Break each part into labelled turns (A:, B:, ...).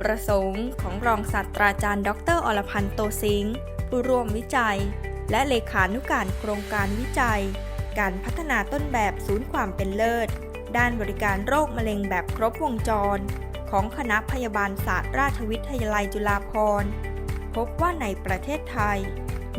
A: ประสงค์ของรองศาสตราจารย์ ดรอรพันธ์โตสิงห์ผู้ร่วมวิจัย และเลขานุการโครงการวิจัย การพัฒนาต้นแบบศูนย์ความเป็นเลิศ ด้านบริการโรคมะเร็งแบบครบวงจร ของคณะพยาบาลศาสตร์ราชวิทยาลัยจุฬาภรณ์พบว่าในประเทศไทย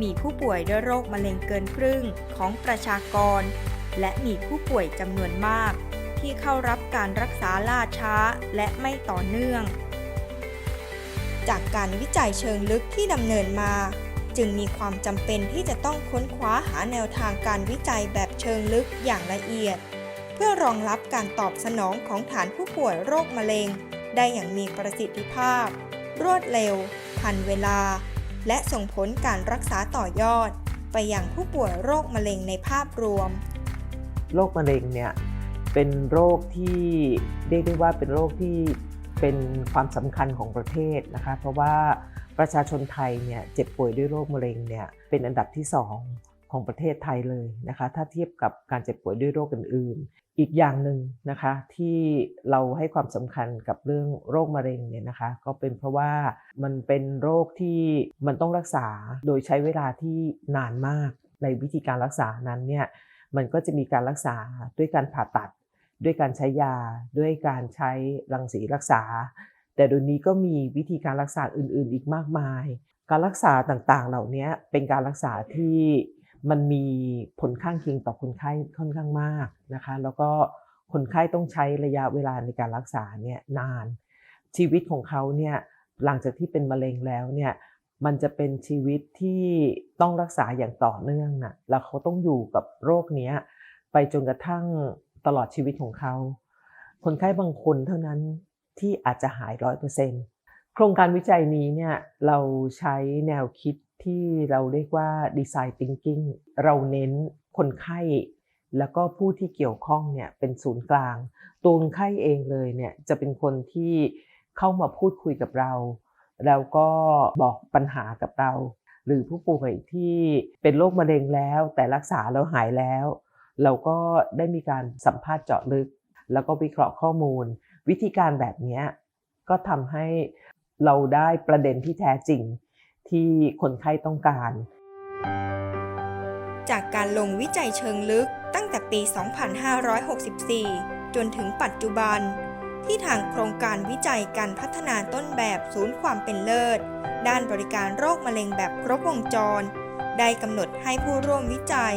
A: มีผู้ป่วยด้วยโรคมะเร็งเกินครึ่งของประชากร และมีผู้ป่วยจำนวนมากที่เข้ารับการรักษาล่าช้าและไม่ต่อเนื่อง จากการวิจัยเชิงลึกที่ดำเนินมา จึงมีความจำเป็นที่จะต้องค้นคว้าหาแนวทางการวิจัยแบบเชิงลึกอย่างละเอียด เพื่อรองรับการตอบสนองของฐานผู้ป่วยโรคมะเร็ง ได้อย่างมีประสิทธิภาพ รวดเร็ว ทันเวลา และส่งผลการรักษาต่อยอด ไปยังผู้ป่วยโรคมะเร็งในภาพรวม
B: โรคมะเร็งเนี่ยเป็นโรคที่เรียกได้ว่าเป็นโรคที่ เป็นความสำคัญของประเทศนะคะเพราะว่าประชาชนไทยเนี่ยเจ็บป่วยด้วยโรคมะเร็งเนี่ยเป็นอันดับที่ 2 ของประเทศไทยเลยนะคะถ้าเทียบกับการเจ็บป่วยด้วยโรคอื่นๆ อีกอย่างหนึ่งนะคะที่เราให้ความสำคัญกับเรื่องโรคมะเร็งเนี่ยนะคะก็เป็นเพราะว่ามันเป็นโรคที่มันต้องรักษาโดยใช้เวลาที่นานมากในวิธีการรักษานั้นเนี่ยมันก็จะมีการรักษาด้วยการผ่าตัด ด้วยการใช้ยา ด้วยการใช้รังสีรักษา แต่เดี๋ยวนี้ก็มีวิธีการรักษาอื่น ๆ อีกมากมาย การรักษาต่างๆ เหล่านี้เป็นการรักษาที่มันมีผลข้างเคียงต่อคนไข้ค่อนข้างมากนะคะ แล้วก็คนไข้ต้องใช้ระยะเวลาในการรักษาเนี่ยนาน ชีวิตของเขาเนี่ยหลังจากที่เป็นมะเร็งแล้วเนี่ยมันจะเป็นชีวิตที่ต้องรักษาอย่างต่อเนื่องนะแล้วเขาต้องอยู่กับโรคเนี้ยไปจนกระทั่ง ตลอดชีวิตของเขา คนไข้บางคนเท่านั้นที่อาจจะหายร้อยเปอร์เซ็นต์โครงการวิจัยนี้เนี่ยเราใช้แนวคิดที่เราเรียกว่า design thinking เราเน้นคนไข้แล้วก็ผู้ที่เกี่ยวข้องเนี่ยเป็นศูนย์กลาง ตัวคนไข้เองเลยเนี่ยจะเป็นคนที่เข้ามาพูดคุยกับเรา แล้วก็บอกปัญหากับเรา หรือผู้ป่วยที่เป็นโรคมะเร็งแล้ว แต่รักษาแล้วหายแล้ว เราก็ได้มีการสัมภาษณ์เจาะลึก แล้วก็วิเคราะห์ข้อมูล วิธีการแบบนี้ก็ทำให้เราได้ประเด็นที่แท้จริงที่คนไข้ต้องการ
A: จากการลงวิจัยเชิงลึกตั้งแต่ปี 2564 จนถึงปัจจุบัน ที่ทางโครงการวิจัยการพัฒนาต้นแบบศูนย์ความเป็นเลิศ ด้านบริการโรคมะเร็งแบบครบวงจร ได้กำหนดให้ผู้ร่วมวิจัย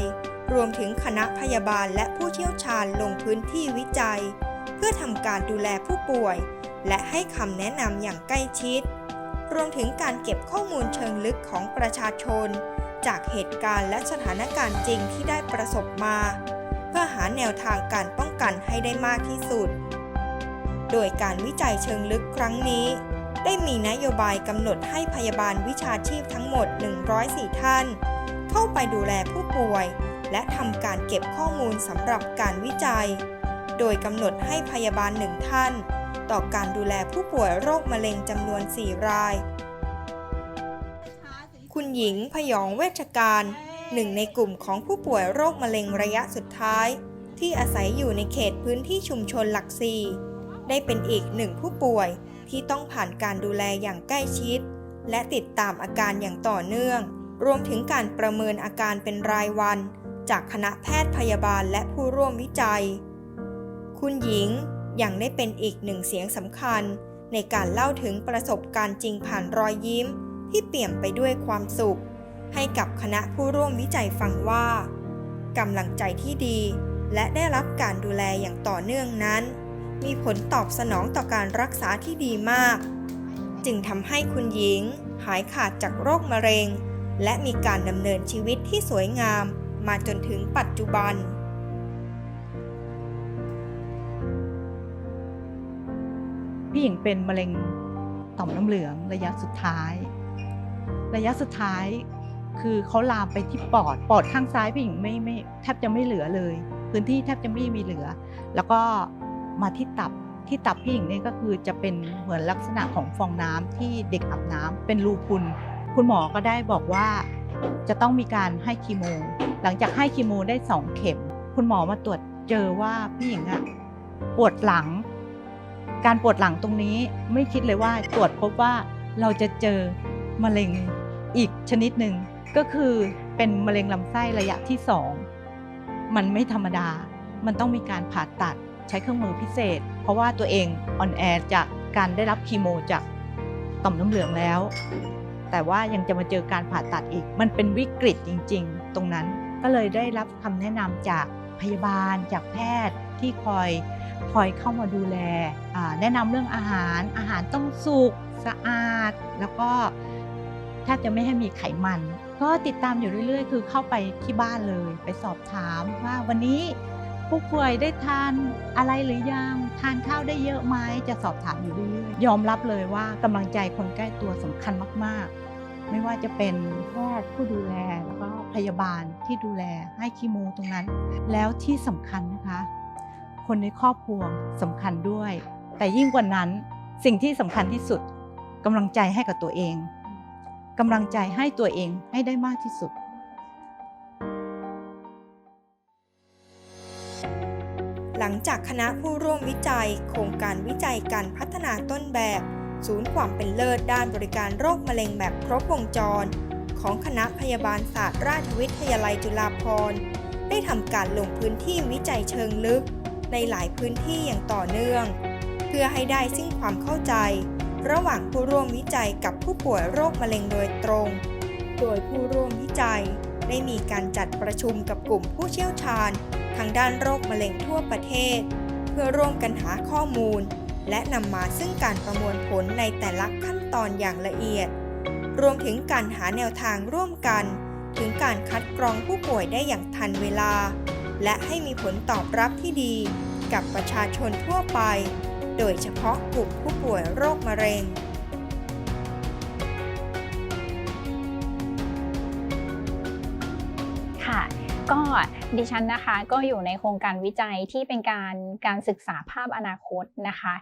A: รวมถึงคณะพยาบาลและผู้เชี่ยวชาญลงพื้นที่วิจัย เพื่อทำการดูแลผู้ป่วย และให้คำแนะนำอย่างใกล้ชิด รวมถึงการเก็บข้อมูลเชิงลึกของประชาชน จากเหตุการณ์และสถานการณ์จริงที่ได้ประสบมา เพื่อหาแนวทางการป้องกันให้ได้มากที่สุด โดยการวิจัยเชิงลึกครั้งนี้ ได้มีนโยบายกำหนดให้พยาบาลวิชาชีพทั้งหมด 104 ท่าน เข้าไปดูแลผู้ป่วย และทำการเก็บข้อมูลสำหรับการวิจัย โดยกำหนดให้พยาบาลหนึ่งท่าน ต่อการดูแลผู้ป่วยโรคมะเร็งจำนวน 4 ราย คุณหญิงพยองเวชการหนึ่งในกลุ่มของผู้ป่วยโรคมะเร็งระยะสุดท้าย ที่อาศัยอยู่ในเขตพื้นที่ชุมชนหลักสี่ได้เป็นอีกหนึ่งผู้ป่วยที่ต้องผ่านการดูแลอย่างใกล้ชิด และติดตามอาการอย่างต่อเนื่อง รวมถึงการประเมินอาการเป็นรายวัน จากคณะแพทย์พยาบาลและผู้ร่วมวิจัย คุณหญิงยังได้เป็นอีกหนึ่งเสียงสำคัญ ในการเล่าถึงประสบการณ์จริงผ่านรอยยิ้ม ที่เปี่ยมไปด้วยความสุข ให้กับคณะผู้ร่วมวิจัยฟังว่ากำลังใจที่ดี และได้รับการดูแลอย่างต่อเนื่องนั้น มีผลตอบสนองต่อการรักษาที่ดีมาก จึงทำให้คุณหญิงหายขาดจากโรคมะเร็ง และมีการดำเนินชีวิตที่สวยงาม มาจนถึงปัจจุบัน
C: พี่หญิงเป็นมะเร็งต่อมน้ำเหลืองระยะสุดท้าย ระยะสุดท้ายคือเขาลามไปที่ปอด ปอดข้างซ้ายพี่หญิงไม่ไม่แทบจะไม่เหลือเลย พื้นที่แทบจะไม่มีเหลือ แล้วก็มาที่ตับที่ตับพี่หญิงเนี่ยก็คือจะเป็นเหมือนลักษณะของฟองน้ำที่เด็กอาบน้ำเป็นรูพุนคุณหมอก็ได้บอกว่า จะต้องมีการให้คีโม หลังจากให้คีโมได้สองเข็ม คุณหมอมาตรวจเจอว่าพี่หญิงอะปวดหลัง การปวดหลังตรงนี้ไม่คิดเลยว่าตรวจพบว่าเราจะเจอมะเร็งอีกชนิดหนึ่งก็คือเป็นมะเร็งลำไส้ระยะที่สองมันไม่ธรรมดา มันต้องมีการผ่าตัดใช้เครื่องมือพิเศษ เพราะว่าตัวเองอ่อนแอจากการได้รับคีโมจากต่อมน้ำเหลืองแล้ว แต่ว่ายังจะมาเจอการผ่าตัดอีก มันเป็นวิกฤตจริง ๆ ตรงนั้นก็เลยได้รับคำแนะนำจากพยาบาล จากแพทย์ที่คอยคอยเข้ามาดูแล แนะนำเรื่องอาหาร อาหารต้องสุกสะอาด แล้วก็แทบจะไม่ให้มีไขมัน ก็ติดตามอยู่เรื่อย ๆ คือเข้าไปที่บ้านเลย ไปสอบถามว่าวันนี้ผู้ป่วยได้ทานอะไรหรือยัง ทานข้าวได้เยอะไหมจะสอบถามอยู่เรื่อยๆยอมรับเลยว่ากำลังใจคนใกล้ตัวสำคัญมาก ๆ ไม่ว่าจะเป็นแพทย์ผู้ดูแลแล้วก็พยาบาลที่ดูแลให้คีโมตรงนั้น แล้วที่สำคัญนะคะ คนในครอบครัวสำคัญด้วย แต่ยิ่งกว่านั้นสิ่งที่สำคัญที่สุดกำลังใจให้กับตัวเองกำลังใจให้ตัวเองให้ได้มากที่สุด
A: หลังจากคณะผู้ร่วมวิจัย โครงการวิจัยการพัฒนาต้นแบบ ศูนย์ความเป็นเลิศด้านบริการโรคมะเร็งแบบครบวงจร ของคณะพยาบาลศาสตร์ราชวิทยาลัยจุฬาภรณ์ ได้ทำการลงพื้นที่วิจัยเชิงลึก ในหลายพื้นที่อย่างต่อเนื่อง เพื่อให้ได้ซึ่งความเข้าใจ ระหว่างผู้ร่วมวิจัยกับผู้ป่วยโรคมะเร็งโดยตรง โดยผู้ร่วมวิจัย ได้มีการจัดประชุมกับกลุ่มผู้เชี่ยวชาญ ทางด้านโรคมะเร็งทั่วประเทศ เพื่อร่วมกันหาข้อมูล และนำมาซึ่งการประมวลผลในแต่ละขั้นตอนอย่างละเอียด รวมถึงการหาแนวทางร่วมกัน ถึงการคัดกรองผู้ป่วยได้อย่างทันเวลา และให้มีผลตอบรับที่ดี กับประชาชนทั่วไป โดยเฉพาะกลุ่มผู้ป่วยโรคมะเร็ง
D: ก็ดิฉันนะคะก็อยู่ในโครงการวิจัยที่เป็นการการศึกษาภาพอนาคตนะคะ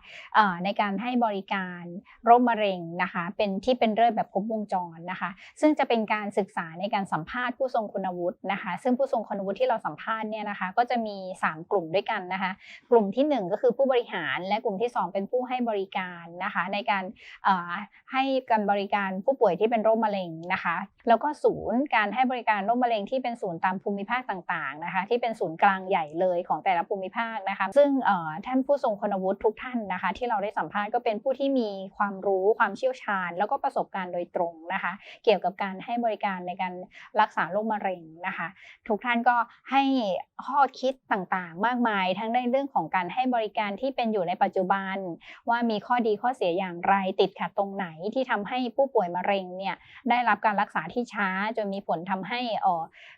D: ในการให้บริการโรคมะเร็งนะคะเป็นที่เป็นเลิศแบบครบวงจรนะคะ ซึ่งจะเป็นการศึกษาในการสัมภาษณ์ผู้ทรงคุณวุฒินะคะ ซึ่งผู้ทรงคุณวุฒิที่เราสัมภาษณ์เนี่ยนะคะก็จะมี 3 กลุ่มด้วยกันนะคะ กลุ่มที่ 1 ก็คือผู้บริหารและกลุ่มที่ 2 เป็นผู้ให้บริการนะคะในการให้การบริการผู้ป่วยที่เป็นโรคมะเร็งนะคะ แล้วก็ศูนย์การให้บริการโรคมะเร็งที่เป็นศูนย์ตามภูมิภาคต่างๆนะคะที่เป็นศูนย์กลางใหญ่เลยของแต่ละภูมิภาคนะคะ ซึ่งท่านผู้ทรงคุณวุฒิทุกท่านนะคะ ที่เราได้สัมภาษณ์ก็เป็นผู้ที่มีความรู้ความเชี่ยวชาญ แล้วก็ประสบการณ์โดยตรงนะคะ เกี่ยวกับการให้บริการในการรักษาโรคมะเร็งนะคะ ทุกท่านก็ให้ข้อคิดต่างๆ มากมาย ทั้งในเรื่องของการให้บริการที่เป็นอยู่ในปัจจุบัน ว่ามีข้อดีข้อเสียอย่างไรติดขัดตรงไหนที่ทำให้ผู้ป่วยมะเร็งเนี่ยได้รับการรักษาที่ช้าจนมีผลทำให้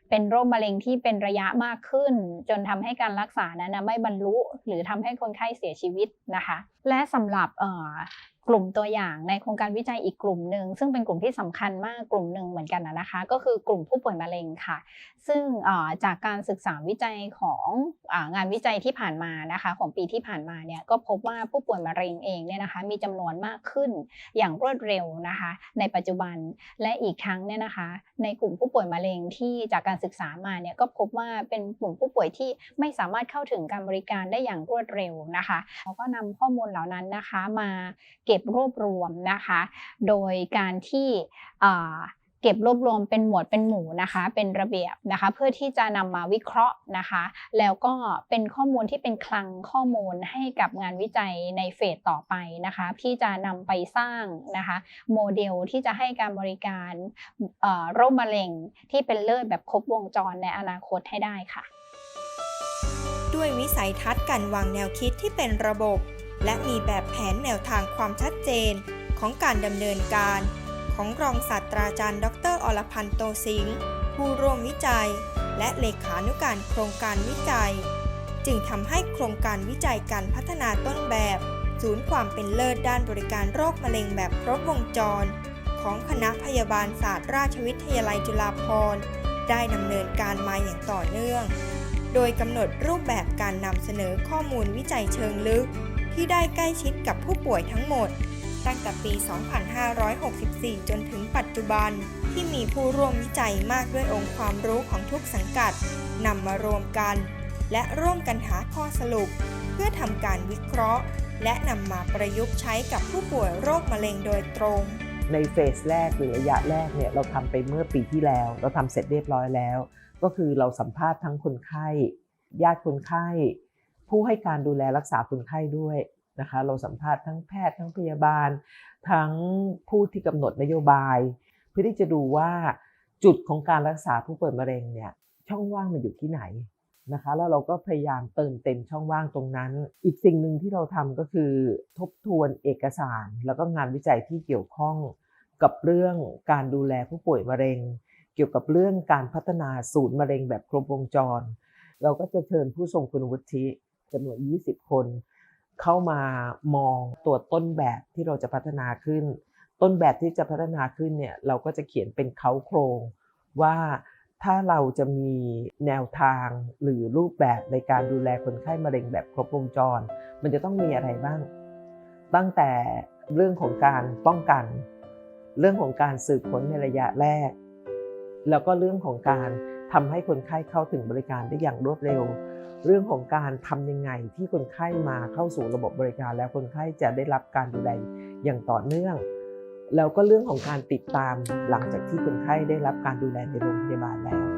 D: เป็นโรคมะเร็งที่เป็นระยะมากขึ้น จนทำให้การรักษานั้นไม่บรรลุ หรือทำให้คนไข้เสียชีวิตนะคะ และสำหรับกลุ่มตัวอย่างในโครงการวิจัยอีกกลุ่มหนึ่งซึ่งเป็นกลุ่มที่สำคัญมากกลุ่มหนึ่งเหมือนกันนะคะ ก็คือกลุ่มผู้ป่วยมะเร็งค่ะ ซึ่งจากการศึกษาวิจัยของงานวิจัยที่ผ่านมานะคะ ของปีที่ผ่านมาเนี่ยก็พบว่าผู้ป่วยมะเร็งเองเนี่ยนะคะ มีจำนวนมากขึ้นอย่างรวดเร็วนะคะ ในปัจจุบันและอีกทั้งเนี่ยนะคะ ในกลุ่มผู้ป่วยมะเร็งที่จากการศึกษามาเนี่ยก็พบว่าเป็นกลุ่มผู้ป่วยที่ไม่สามารถเข้าถึงการบริการได้อย่างรวดเร็วนะคะเราก็นำข้อมูลเหล่านั้นนะคะ มาเก็บรวบรวมนะคะ โดยการที่เก็บรวบรวมเป็นหมวดเป็นหมู่นะคะ เป็นระเบียบนะคะ เพื่อที่จะนำมาวิเคราะห์นะคะ แล้วก็เป็นข้อมูลที่เป็นคลังข้อมูลให้กับงานวิจัยในเฟสต่อไปนะคะที่จะนำไปสร้างนะคะโมเดลที่จะให้การบริการโรคมะเร็งที่เป็นเลิศแบบครบวงจรในอนาคตให้ได้ค่ะ
A: ด้วยวิสัยทัศน์การวางแนวคิดที่เป็นระบบ และมีแบบแผนแนวทางความชัดเจนของการดำเนินการ ของรองศาสตราจารย์ ดรอรพันธ์โตสิงห์ผู้ร่วมวิจัย และเลขานุการโครงการวิจัย จึงทำให้โครงการวิจัยการพัฒนาต้นแบบ ศูนย์ความเป็นเลิศด้านบริการโรคมะเร็งแบบครบวงจร ของคณะพยาบาลศาสตร์ราชวิทยาลัยจุฬาภรณ์ได้ดำเนินการมาอย่างต่อเนื่อง โดยกำหนดรูปแบบการนำเสนอข้อมูลวิจัยเชิงลึก ที่ได้ใกล้ชิดกับผู้ป่วยทั้งหมด ตั้งแต่ปี 2564 จนถึงปัจจุบันที่มีผู้ร่วมวิจัยมากด้วยองค์ความรู้ของทุกสังกัดนำมารวมกัน และร่วมกันหาข้อสรุป เพื่อทำการวิเคราะห์ และนำมาประยุกต์ใช้กับผู้ป่วยโรคมะเร็งโดยตรง
B: ในเฟสแรกหรือระยะแรกเนี่ยเราทำไปเมื่อปีที่แล้ว เราทำเสร็จเรียบร้อยแล้ว ก็คือเราสัมภาษณ์ทั้งคนไข้ ญาติคนไข้ ผู้ให้การดูแลรักษาคนไข้ด้วยนะคะ เราสัมภาษณ์ทั้งแพทย์ทั้งพยาบาล ทั้งผู้ที่กำหนดนโยบาย เพื่อที่จะดูว่าจุดของการรักษาผู้ป่วยมะเร็งเนี่ยช่องว่างมันอยู่ที่ไหนนะคะแล้วเราก็พยายามเติมเต็มช่องว่างตรงนั้น อีกสิ่งหนึ่งที่เราทำก็คือทบทวนเอกสาร แล้วก็งานวิจัยที่เกี่ยวข้องกับเรื่องการดูแลผู้ป่วยมะเร็ง เกี่ยวกับเรื่องการพัฒนาศูนย์มะเร็งแบบครบวงจร เราก็จะเชิญผู้ทรงคุณวุฒิ จำนวน 20 คน เข้ามามองตัวต้นแบบที่เราจะพัฒนาขึ้น ต้นแบบที่จะพัฒนาขึ้นเนี่ยเราก็จะเขียนเป็นเขาโครงว่าถ้าเราจะมีแนวทางหรือรูปแบบในการดูแลคนไข้มะเร็งแบบครบวงจร มันจะต้องมีอะไรบ้าง ตั้งแต่เรื่องของการป้องกัน เรื่องของการสืบค้นในระยะแรก แล้วก็เรื่องของการ ทำให้คนไข้เข้าถึงบริการได้อย่างรวดเร็ว เรื่องของการทำยังไงที่คนไข้มาเข้าสู่ระบบบริการ แล้วคนไข้จะได้รับการดูแลอย่างต่อเนื่อง แล้วก็เรื่องของการติดตามหลังจากที่คนไข้ได้รับการดูแลในโรงพยาบาลแล้ว